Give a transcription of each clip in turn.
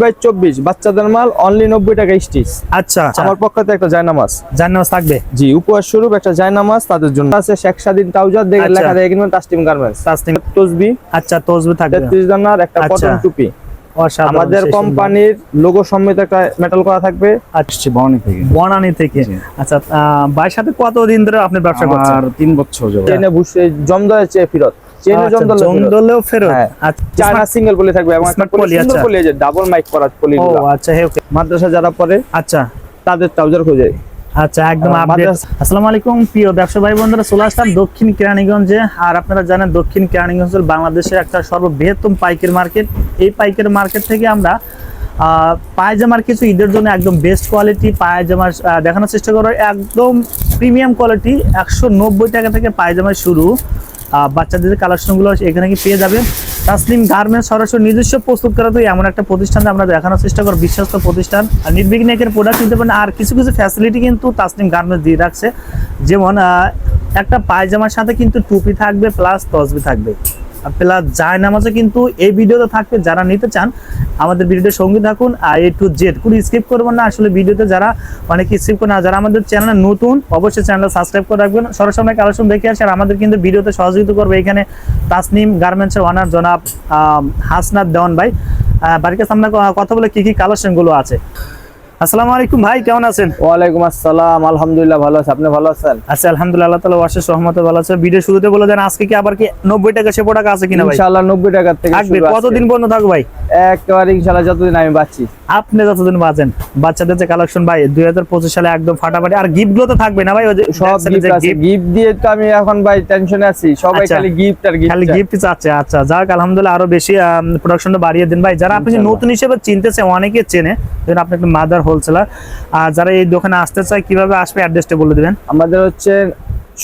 By চব্বিশ। বাচ্চাদের মাল অনলি নব্বই টাকা স্টিচ আচ্ছা। আচ্ছা আমার পক্ষ থেকে একটা জায়নামাজ। জান্নাত থাকবে? জি উপহার স্বরূপ একটা জায়নামাজ তাদের জন্য। আছে শেখ স্বাধীন ট্রাউজার দেখে আচ্ছা। লেখা কিনবেন তাস্টিম গার্মেন্টস তসবি। আচ্ছা তসবি থাকবে। তেত্রিশ দানার একটা আচ্ছা। কটন টুপি। আমাদের কোম্পানির লোগো সমেত একটা মেটাল করা থাকবে। আচ্ছা বনানি থেকে। বনানী থেকে। আচ্ছা ভাইয়ের সাথে কতদিন ধরে আপনি ব্যবসা করছেন? আমার তিন বছর জমদলে চেয়ে ফিরত। চেনে ফেরত। জমদলেও ফেরত? চায়না সিঙ্গেল পলি থাকবে এবং একটা Smart পলি poly। পলি আছে ডাবল মাইক করা পলি ও আচ্ছা ওকে। মাদ্রাসা যারা পড়ে আচ্ছা। তাদের ট্রাউজার খোঁজে। আচ্ছা একদম আহ, আপডেট মাদ্রাসা- আসসালামু আলাইকুম প্রিয় ব্যবসা ভাই বন্ধুরা চলে আসলাম দক্ষিণ কেরানীগঞ্জে। আর আপনারা জানেন দক্ষিণ কেরানীগঞ্জ বাংলাদেশের একটা সর্ববৃহত্তম পাইকারি মার্কেট। এই পাইকারি মার্কেট থেকে আমরা আহ, পায়জামার কিছু ঈদের জন্য একদম বেস্ট কোয়ালিটি পায়জামার দেখানোর চেষ্টা করব। একদম প্রিমিয়াম কোয়ালিটি একশো নব্বই টাকা থেকে পায়জামার শুরু। বাচ্চাদের কালেকশনগুলো এখানে কি পেয়ে যাবেন? তাসলিম গার্মেন্টস সরাসরি নিজস্ব প্রস্তুত করা তো এমন একটা প্রতিষ্ঠান আমরা দেখানোর চেষ্টা করব, বিশ্বস্ত প্রতিষ্ঠান। আর নির্বিঘ্নে এখানে প্রোডাক্ট নিতে পারেন। আর কিছু কিছু ফ্যাসিলিটি কিন্তু তাসলিম গার্মেন্টস দিয়ে রাখছে। যেমন একটা পায়জামার সাথে কিন্তু টুপি থাকবে প্লাস তসবি থাকবে। প্লাস যায় নামাজও কিন্তু এই ভিডিওতে থাকবে যারা নিতে চান, আমাদের ভিডিওতে সঙ্গে থাকুন, আর এ টু জেড কোনো স্কিপ করবেন না। আসলে ভিডিওতে যারা অনেক স্কিপ করে না, যারা আমাদের চ্যানেলে নতুন, অবশ্যই চ্যানেলটা সাবস্ক্রাইব করে রাখবেন। সরাসরি কালেকশন দেখে আসে, আর আমাদের কিন্তু ভিডিওতে সহযোগিতা করবে এখানে তাসনিম গার্মেন্টসের ওনার জনাব হাসনাত দেওয়ান ভাই। কাছে আমরা কথা বলে কি কি কালেকশনগুলো আছে? আসসালামু আলাইকুম ভাই কেমন আছেন? ওয়ালাইকুম আসসালাম আলহামদুলিল্লাহ ভালো আছে। আপনি ভালো আছেন? আচ্ছা আলহামদুলিল্লাহ আল্লাহ তালা অশেষ রহমতে ভালো আছে। ভিডিও শুরুতে বলে দেন আজকে কি আবার কি নব্বই টাকা সে টাকা আছে কিনা ভাই? ইনশাআল্লাহ নব্বই টাকা থেকে শুরু কতদিন পর্যন্ত থাকবে ভাই? একেবারে ইনশাআল্লাহ যতদিন আমি বাঁচি আপনি যতদিন বাজেন বাচ্চাদের যে কালেকশন ভাই দুই হাজার পঁচিশ সালে একদম ফাটাফাটি আর গিফটগুলো তো থাকবে না ভাই ওই সব গিফট দিয়ে তো আমি এখন ভাই টেনশনে আছি। সবাই আচ্ছা। খালি গিফট আর খালি গিফট চাচ্ছে আচ্ছা। যাক আলহামদুলিল্লাহ আরও বেশি প্রোডাকশনটা বাড়িয়ে দিন ভাই। যারা আপনি নতুন হিসেবে চিনতেছে অনেকে চেনে আপনি একটা মাদার হোলসেলার আর যারা এই দোকানে আসতে চায় কীভাবে আসবে অ্যাড্রেসটা বলে দিবেন? আমাদের হচ্ছে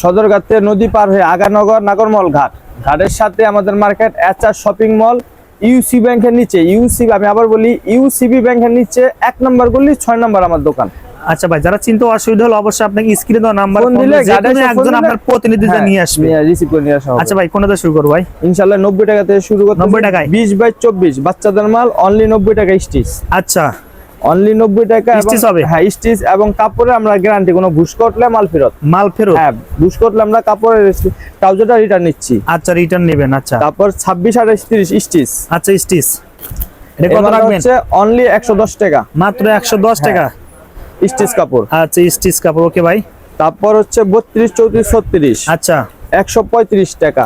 সদরঘাটে নদী পার হয়ে আগানগর নাগরমল ঘাট। ঘাটের সাথে আমাদের মার্কেট এচআর শপিং মল ইউসি ব্যাংকের নিচে ইউসি আমি আবার বলি ইউসিবি ব্যাংকের নিচে এক নম্বর গলি ছয় নম্বর আমার দোকান। আচ্ছা ভাই যারা চিনতে অসুবিধা হলো অবশ্যই আপনাকে স্ক্রিনে দেওয়া নাম্বার ফোন দিলে একজন আপনার প্রতিনিধি দিয়ে নিয়ে আসবে। রিসিভ করে নিয়ে আসবে আচ্ছা ভাই কোনটা শুরু করব ভাই? ইনশাআল্লাহ 90 টাকা থেকে শুরু করতে 90 টাকায়? বিশ বাই চব্বিশ বাচ্চাদের মাল অনলি নব্বই টাকা স্টিচ আচ্ছা। অনলি নব্বই টাকা এবং- Stitch হবে? হ্যাঁ স্টিচ এবং কাপড়ে আমরা গ্যারান্টি কোনো ঘুষ করলে মাল ফেরত। মাল ফেরত? হ্যাঁ ঘুষ করলে আমরা কাপড়ের ট্রাউজারটা রিটার্ন নিচ্ছি। আচ্ছা রিটার্ন নেবেন আচ্ছা। তারপর ছাব্বিশ আর তিরিশ স্টিচ। আচ্ছা স্টিচ। এটা কত রাখবেন? হচ্ছে অনলি একশো দশ টাকা। মাত্র একশো দশ টাকা? স্টিচ কাপড়। আচ্ছা স্টিচ কাপড় ওকে ভাই। তারপর হচ্ছে বত্রিশ চৌত্রিশ ছত্রিশ। আচ্ছা। একশো পঁয়ত্রিশ টাকা।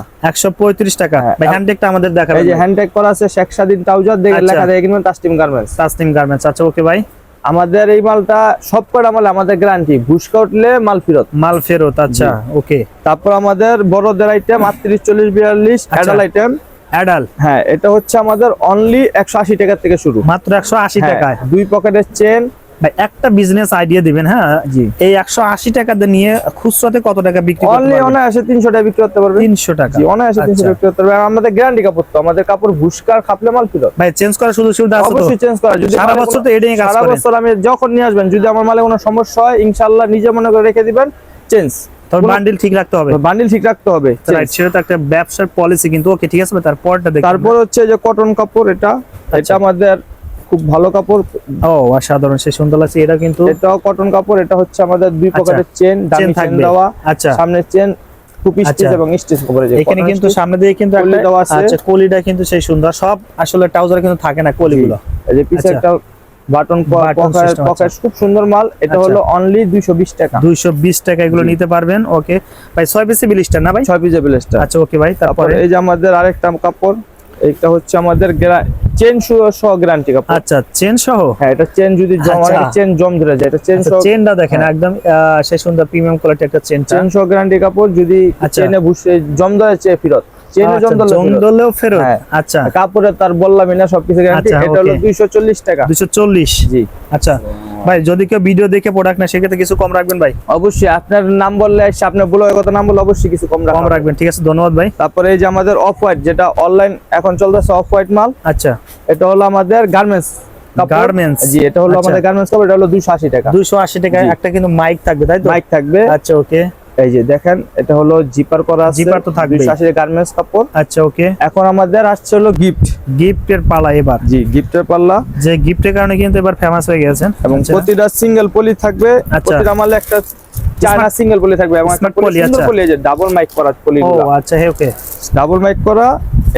টাকা। ভাই হ্যান্ডটেকটা আমাদের দেখাবেন। এই যে হ্যান্ডটেক করা আছে শেখ স্বাধীন ট্রাউজার দেখে আচ্ছা। লেখা দেখে কিনবেন তাস্টিম গার্মেন্টস তাসনিম গার্মেন্টস আচ্ছা ওকে ভাই। আমাদের এই মালটা সব কটা মাল? আমাদের গ্যারান্টি ঘুষ করলে মাল ফেরত। মাল ফেরত আচ্ছা ওকে তারপর আমাদের বড়দের আইটেম আটত্রিশ চল্লিশ বিয়াল্লিশ আচ্ছা। অ্যাডাল আইটেম অ্যাডাল হ্যাঁ এটা হচ্ছে আমাদের অনলি একশো আশি টাকা থেকে শুরু। মাত্র একশো আশি হ্যাঁ, দুই পকেটের চেন ভাই একটা বিজনেস আইডিয়া দিবেন হ্যাঁ? জি। এই একশো আশি টাকা দিয়ে নিয়ে খুচরাতে কত টাকা বিক্রি করতে অনায়াসে তিনশো টাকা বিক্রি করতে পারবে তিনশো টাকা। জি অনায়াসে তিনশো আচ্ছা। বিক্রি করতে পারবে আমাদের গ্যারান্টি কাপড় তো আমাদের কাপড় ঘুষকার খাপলে মাল ফেরত। ভাই চেঞ্জ করার সুযোগ সুবিধা আছে তো? অবশ্যই চেঞ্জ করা যদি সারা বছর তো এটাই কাজ সারা বছর আমি যখন নিয়ে আসবেন যদি আমার মালে কোনো সমস্যা হয় ইনশাআল্লাহ নিজে মনে করে রেখে দিবেন চেঞ্জ তবে বান্ডিল ঠিক রাখতে হবে। বান্ডিল ঠিক রাখতে হবে রাইট সেটা তো একটা ব্যবসার পলিসি কিন্তু। ওকে ঠিক আছে তারপরটা দেখুন তারপর হচ্ছে যে কটন কাপড় এটা আচ্ছা। এটা আমাদের খুব ভালো কাপড়। ও অসাধারণ সে সুন্দর লাগছে। এটা কিন্তু এটাও কটন কাপড় এটা হচ্ছে আমাদের দুই পকেটের চেন দামি চেন দেওয়া। আচ্ছা। সামনের চেন স্টিচ আচ্ছা। এবং স্টিচ করে যে এখানে কিন্তু সামনে দিয়ে কিন্তু একটা দেওয়া আছে। আচ্ছা কলিটা কিন্তু সেই সুন্দর। সব আসলে ট্রাউজার কিন্তু থাকে না কলিগুলো। এই যে পিছে আচ্ছা। একটা বাটন পকেট খুব সুন্দর মাল। এটা আচ্ছা। হলো অনলি 220 টাকা। দুইশো বিশ টাকা এগুলো নিতে পারবেন। ওকে। ভাই ছয় পিসি বিলিশটা না ভাই? ছয় পিসে ব্লেসটা আচ্ছা ওকে ভাই তারপরে এই যে আমাদের আরেকটা কাপড়। এটা হচ্ছে আমাদের চেন সহ গ্যারান্টি কাপড়। আচ্ছা চেন সহ? হ্যাঁ এটা চেন যদি জমা হয় চেন জম ধরে যায়। এটা চেন আচ্ছা সহ চেনটা দেখেন হ্যাঁ। একদম সেই সুন্দর প্রিমিয়াম কোয়ালিটি একটা চেন চেন সহ গ্যারান্টি কাপড় যদি আচ্ছা। চেনে বসে জম ধরে চেয়ে ফেরত। চেনে জম ফেরত। হ্যাঁ। আচ্ছা। কাপড়ে তার বললামই না সবকিছু গ্যারান্টি আচ্ছা, এটা হলো 240 টাকা। দুশো চল্লিশ? জি। আচ্ছা। ভাই যদি কেউ ভিডিও দেখে প্রোডাক্ট না সেক্ষেত্রে কিছু কম রাখবেন ভাই? অবশ্যই আপনার নাম বললে আপনার নাম বললে অবশ্যই কিছু কম কম রাখবেন ঠিক আছে ধন্যবাদ ভাই। তারপরে এই যে আমাদের অফ হোয়াইট যেটা অনলাইন এখন চলতেছে অফ হোয়াইট মাল আচ্ছা। এটা হলো আমাদের গার্মেন্টস Garments? জি এটা হলো আচ্ছা। আমাদের গার্মেন্টস কাপড় এটা হলো 280 টাকা। একটা কিন্তু মাইক থাকবে তাই তো? মাইক থাকবে। আচ্ছা ওকে এই যে দেখেন এটা হলো জিপার করা আছে জিপার তো থাকবে 280 গার্মেন্টস কাপড়। আচ্ছা ওকে। এখন আমাদের আসছে হলো গিফট গিফটের পালা এবার। জি গিফটের পাল্লা। যে গিফটের কারণে কিন্তু এবার ফেমাস হয়ে গেছেন এবং আচ্ছা। প্রতিটা সিঙ্গেল পলি থাকবে। আচ্ছা। প্রতিটা মালে একটা চায়না সিঙ্গেল পলি থাকবে এবং একটা পলি আচ্ছা। পলি যে ডাবল মাইক করা পলি ও আচ্ছা হে ওকে। ডাবল মাইক করা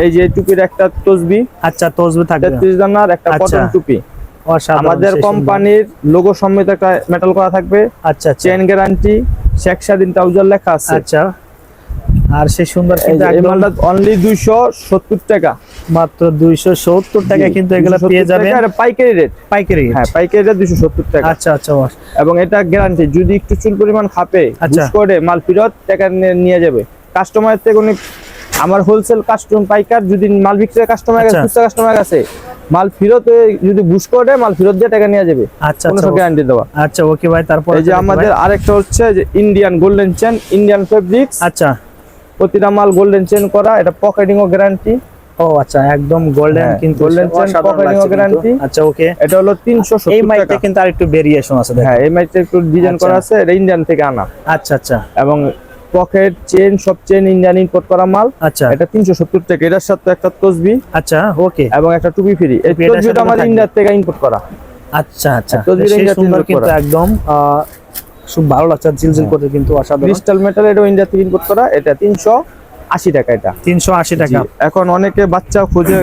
এই যে টুপির একটা তসবি। আচ্ছা তসবি থাকবে। তেত্রিশ দানার একটা আচ্ছা। কটন টুপি। অসাধারণ, আমাদের কোম্পানির লোগো সমেত একটা মেটাল করা থাকবে। আচ্ছা আচ্ছা। চেন গ্যারান্টি শেখ স্বাধীন ট্রাউজার লেখা আছে। আচ্ছা। আর সেই সুন্দর কিন্তু মালটা অনলি টাকা। মাত্র দুইশো সত্তর টাকা কিন্তু এগুলো 270 পেয়ে যাবে এটা পাইকারি রেট পাইকারি হ্যাঁ পাইকারি রেট দুইশো সত্তর টাকা। আচ্ছা আচ্ছা বাস। এবং এটা গ্যারান্টি যদি একটু চুল পরিমাণ খাপে আচ্ছা। করে মাল ফেরত টাকা নিয়ে- যাবে। কাস্টমার থেকে উনি আমার হোলসেল কাস্টমার পাইকার যদি মাল বিক্রি কাস্টমার কাছে আচ্ছা। খুচরা কাস্টমার কাছে মাল ফেরত যদি বুঝ করে মাল ফেরত দিয়ে টাকা নিয়ে যাবে। আচ্ছা কোনো আচ্ছা গ্যারান্টি দেওয়া। আচ্ছা ওকে ভাই তারপর এই যে আমাদের আরেকটা হচ্ছে যে Indian golden chain Indian fabrics আচ্ছা। প্রতিটা মাল গোল্ডেন চেন করা এটা পকেটিং ও গ্যারান্টি ও আচ্ছা একদম গোল্ডেন হ্যাঁ, কিন্তু chain, অসাধারণ pocketing ও guarantee। আচ্ছা ওকে এটা হলো তিনশো এই সত্তর মাইকটা টাকা। কিন্তু আরেকটু ভেরিয়েশন আছে হ্যাঁ এই মাইকটা একটু ডিজাইন আচ্ছা। করা আছে এটা ইন্ডিয়ান থেকে আনা। আচ্ছা আচ্ছা। এবং পকেট চেন সব চেন ইন্ডিয়ান ইম্পোর্ট করা মাল। আচ্ছা। এটা তিনশো সত্তর টাকা। এটার সাথে একটা তসবি আচ্ছা ওকে। এবং একটা টুপি ফ্রি। এই তসবিটা আমাদের থাকবে। ইন্ডিয়ার থেকে ইম্পোর্ট করা। আচ্ছা আচ্ছা। কিন্তু একদম খুব ভালো লাগছে জিলজিল করতে কিন্তু অসাধারণ। ক্রিস্টাল মেটাল এটা ইন্ডিয়া থেকে ইম্পোর্ট করা। এটা তিনশো আশি টাকা এটা। তিনশো আশি টাকা। এখন অনেকে বাচ্চা খুঁজে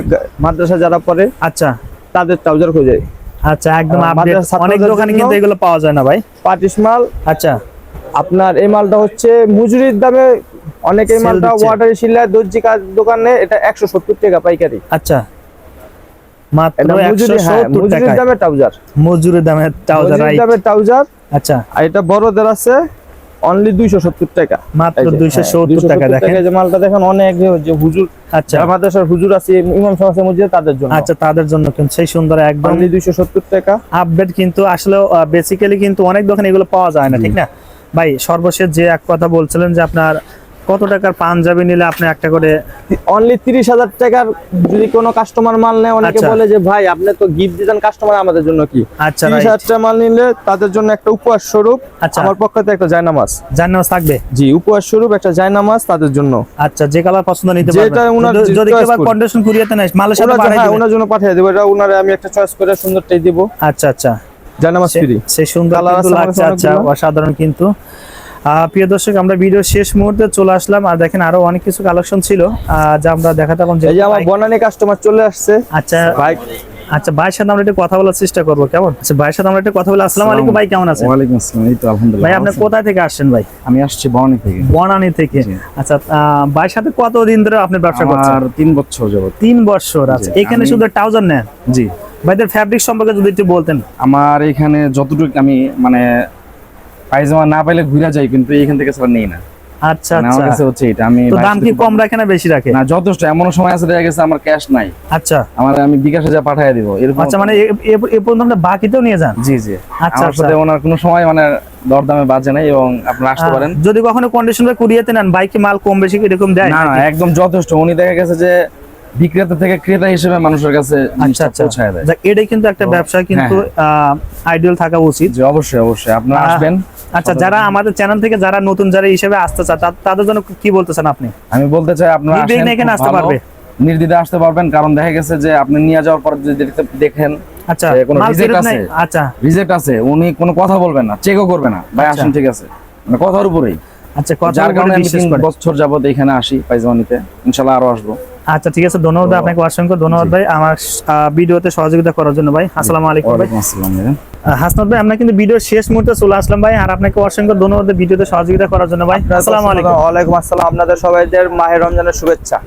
মাদ্রাসা যারা পড়ে আচ্ছা। তাদের ট্রাউজার খুঁজে। আচ্ছা একদম অনেক দোকানে কিন্তু এগুলো পাওয়া যায় না ভাই। পাটিস মাল। আচ্ছা। আপনার এই মালটা হচ্ছে মজুরির দামে অনেকে এই মালটা। ওয়াটার শিলা দর্জি কাজ দোকানে এটা একশো সত্তর টাকা পাইকারি। আচ্ছা। হ্যাঁ সত্তর মজুরির দামে ট্রাউজার মজুরি দামে ট্রাউজার দামে ট্রাউজার আচ্ছা। আর এটা বড়দের আছে অনলি দুইশো সত্তর টাকা। মাত্র এই যে, দুইশো হ্যাঁ, সত্তর 270 টাকা দেখেন। যে মালটা দেখেন অনেক যে হুজুর আচ্ছা। মাদ্রাসার হুজুর আছে ইমাম তাদের জন্য। আচ্ছা তাদের জন্য কিন্তু সেই সুন্দর একদম অনলি দুইশো সত্তর টাকা। আপডেট কিন্তু আসলে বেসিক্যালি কিন্তু অনেক দোকানে এগুলো পাওয়া যায় না ঠিক না? ভাই সর্বশেষ যে এক কথা বলছিলেন যে আপনার কত টাকার পাঞ্জাবি নিলে আপনি একটা করে অনলি তিরিশ হাজার টাকার যদি কোনো কাস্টমার মাল নেয় অনেকে আচ্ছা। বলে যে ভাই আপনি তো গিফট দিতেন কাস্টমার আমাদের জন্য কি? আচ্ছা তিরিশ হাজার টাকা মাল নিলে তাদের জন্য একটা উপহার স্বরূপ আচ্ছা। আমার পক্ষ থেকে একটা জায়নামাজ। জান্নাত থাকবে? জি উপহার স্বরূপ একটা জায়নামাজ তাদের জন্য। আচ্ছা যে কালার পছন্দ নিতে পারবে যেটা ওনার যদি- কেউ। কন্ডিশন কুরিয়াতে নেয় মালের সাথে পাঠিয়ে দিবেন। ওনার জন্য পাঠিয়ে দেবো। এটা ওনারে আমি একটা চয়েস করে সুন্দরটাই দিব। আচ্ছা আচ্ছা। ফ্রি সুন্দর লাগছে আচ্ছা অসাধারণ কিন্তু। প্রিয় দর্শক আমরা ভিডিও শেষ মুহূর্তে চলে আসলাম। আর দেখেন আরও অনেক কিছু কালেকশন ছিল যা আমরা দেখাতে পারলাম এই যে আমার বনানি কাস্টমার চলে আসছে। আচ্ছা ভাই। আচ্ছা ভাইয়ের সাথে আমরা একটু কথা বলার চেষ্টা করব কেমন? আচ্ছা ভাইয়ের সাথে আমরা একটু কথা বলে। আসসালামু আলাইকুম ভাই কেমন আছেন? ওয়ালাইকুম আসসালাম এই তো আলহামদুলিল্লাহ ভাই আপনি? কোথায় থেকে আসছেন ভাই? আমি আসছি বনানী থেকে। বনানী থেকে। আচ্ছা ভাইয়ের সাথে কতদিন ধরে আপনি ব্যবসা করছেন? আমার তিন বছর যাবত। তিন বছর আচ্ছা এখানে শুধু ট্রাউজার নেন? জি। ভাইদের ফ্যাব্রিক সম্পর্কে যদি একটু বলতেন। আমার এখানে যতটুকু আমি মানে পায়জামা না পাইলে ঘুরে যাই কিন্তু এখান থেকে নেই না। আচ্ছা মানে কাছে আচ্ছা। হচ্ছে এটা। আমি তো দাম কি কম রাখে না বেশি রাখে? না যথেষ্ট। এমন সময় আছে দেখা গেছে আমার ক্যাশ নাই। আচ্ছা। আমার আমি বিকাশে যা পাঠিয়ে দিব এরকম আচ্ছা মানে এ- পর্যন্ত বাকিতেও নিয়ে যান? জি জি। আচ্ছা, আমার সাথে। ওনার কোনো সময় মানে দরদামে বাজে নাই এবং আপনারা আসতে পারেন। যদি কখনো কন্ডিশন কুরিয়াতে নেন বাইকে মাল কম বেশি এরকম দেয় না একদম যথেষ্ট। উনি দেখা গেছে যে বিক্রেতা থেকে ক্রেতা হিসেবে মানুষের কাছে আচ্ছা আচ্ছা। পৌঁছায় দেয়। এটাই কিন্তু একটা ব্যবসা কিন্তু আইডিয়াল থাকা উচিত। জি অবশ্যই অবশ্যই। আপনারা আসবেন আচ্ছা যারা আমাদের চ্যানেল থেকে যারা নতুন যারা হিসেবে আসতে চায় তাদের জন্য কি বলতেছেন আপনি? আমি বলতে চাই আপনারা আসেন, এখানে আসতে পারবে। নির্দ্বিধে আসতে পারবেন কারণ দেখা গেছে যে আপনি নিয়ে যাওয়ার পর যদি দেখেন আচ্ছা কোনো মাল আছে? আচ্ছা। রিজেক্ট আছে উনি কোনো কথা বলবেন না চেকও করবে না। ভাই আচ্ছা। আসেন ঠিক আছে। মানে কথার উপরেই। আচ্ছা কথা কারণে আমি বিশেষ তিন করে। বছর যাবত এখানে আসি পাইজামা নিতে ইনশাল্লাহ আরও আসব। আচ্ছা ঠিক আছে ধন্যবাদ আপনাকে অসংখ্য ধন্যবাদ ভাই আমার ভিডিওতে সহযোগিতা করার জন্য ভাই। আসসালামু আলাইকুম ভাই। হাসনাত ভাই আমরা কিন্তু ভিডিও শেষ মুহূর্তে চলে আসলাম ভাই আর আপনাকে অসংখ্য ধন্যবাদ ভিডিওতে সহযোগিতা করার জন্য ভাই। আসসালামু আলাইকুম। ওয়ালাইকুম আসসালাম। আপনাদের সবাইদের মাহের রমজানের শুভেচ্ছা।